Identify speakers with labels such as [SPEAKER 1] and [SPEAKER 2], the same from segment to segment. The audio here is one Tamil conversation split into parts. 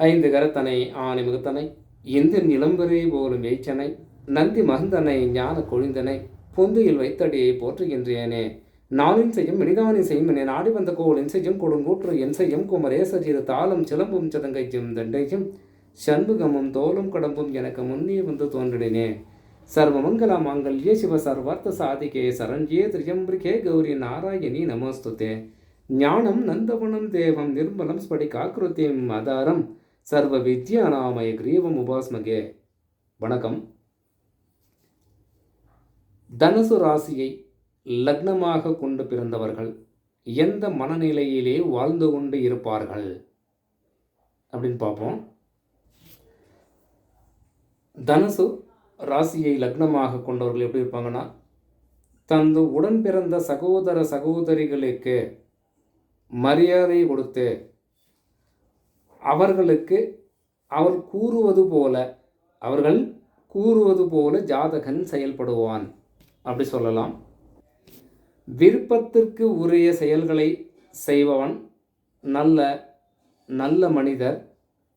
[SPEAKER 1] ஐந்து கரத்தனை ஆணி முகத்தனை இந்து நிலம்பெறை போலும் எய்ச்சனை நந்தி மகந்தனை ஞான கொழிந்தனை பொந்தையில் வைத்தடியை போற்றுகின்றேனே. நானின் செய்யும் மனிதானின் செய்யும் என நாடி வந்த கோளின் செய்யும் கொடுங்கூற்று என் செய்யும் குமரேசஜிது தாளம் சிலம்பும் சதங்கையும் தண்டையும் சண்முகமும் தோலும் கடம்பும் எனக்கு முன்னே வந்து தோன்றினே சர்வமங்கல மாங்கல்யே சிவ சர்வார்த்த சாதிகே சரண்யே திரியம்பிரிகே கௌரி நாராயணி நமஸ்துதே. ஞானம் நந்தவனம் தேவம் நிர்மலம் ஸ்படிகாக்கிருத்தியம் ஆதாரம் சர்வ வித்யானாமய கிரீவம் உபாஸ்மகே. வணக்கம். தனுசு ராசியை லக்னமாக கொண்டு பிறந்தவர்கள் எந்த மனநிலையிலே வாழ்ந்து கொண்டு இருப்பார்கள் அப்படின்னு பார்ப்போம். தனுசு ராசியை லக்னமாக கொண்டவர்கள் எப்படி இருப்பாங்கன்னா தந்து உடன் பிறந்த சகோதர சகோதரிகளுக்கு மரியாதை கொடுத்து அவர்களுக்கு அவர் கூறுவது போல அவர்கள் கூறுவது போல ஜாதகன் செயல்படுவான். அப்படி சொல்லலாம். விருப்பத்திற்கு உரிய செயல்களை செய்பவன் நல்ல நல்ல மனிதர்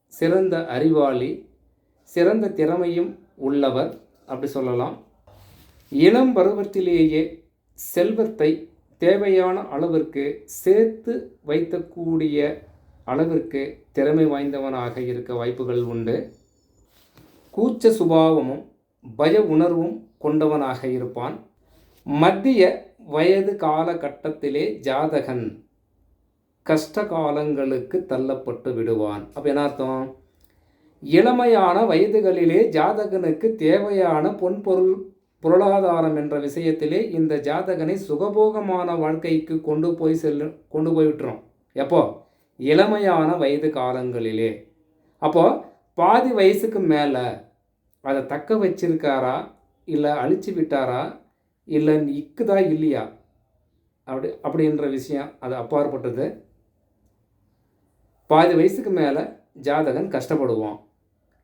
[SPEAKER 1] சிறந்த அறிவாளி சிறந்த திறமையும் உள்ளவர் அப்படி சொல்லலாம். இளம் பருவத்திலேயே செல்வத்தை தேவையான அளவிற்கு சேர்த்து வைக்கக்கூடிய அளவிற்கு திறமை வாய்ந்தவனாக இருக்க வாய்ப்புகள் உண்டு. கூச்ச சுபாவமும் பய உணர்வும் கொண்டவனாக இருப்பான். மத்திய வயது காலகட்டத்திலே ஜாதகன் கஷ்ட காலங்களுக்கு தள்ளப்பட்டு விடுவான். அப்போ என்ன அர்த்தம்? இளமையான வயதுகளிலே ஜாதகனுக்கு தேவையான பொன்பொருள் பொருளாதாரம் என்ற விஷயத்திலே இந்த ஜாதகனை சுகபோகமான வாழ்க்கைக்கு கொண்டு போய் செல்லு கொண்டு போய் விட்டுரும். எப்போ? இளமையான வயது காலங்களிலே. அப்போது பாதி வயசுக்கு மேலே அதை தக்க வச்சிருக்காரா? இல்லை அழிச்சு விட்டாரா? இல்லை இக்குதா இல்லையா? அப்படி அப்படின்ற விஷயம் அது அப்பாற்பட்டது. பாதி வயசுக்கு மேலே ஜாதகன் கஷ்டப்படுவான்.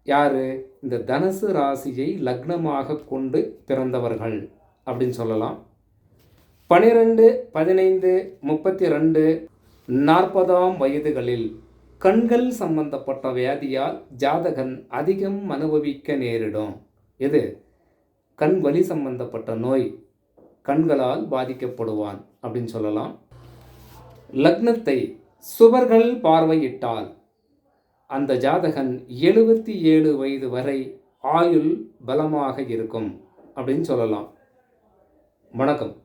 [SPEAKER 1] யார்? இந்த தனுசு ராசியை லக்னமாக கொண்டு பிறந்தவர்கள் அப்படின்னு சொல்லலாம். பனிரெண்டு பதினைந்து முப்பத்தி ரெண்டு நாற்பதாம் வயதுகளில் கண்கள் சம்பந்தப்பட்ட வியாதியால் ஜாதகன் அதிகம் அனுபவிக்க நேரிடும். எது? கண் வலி சம்பந்தப்பட்ட நோய் கண்களால் பாதிக்கப்படுவான் அப்படின்னு சொல்லலாம். லக்னத்தை சுவர்கள் பார்வையிட்டால் அந்த ஜாதகன் எழுபத்தி ஏழு வயது வரை ஆயுள் பலமாக இருக்கும் அப்படின்னு சொல்லலாம். வணக்கம்.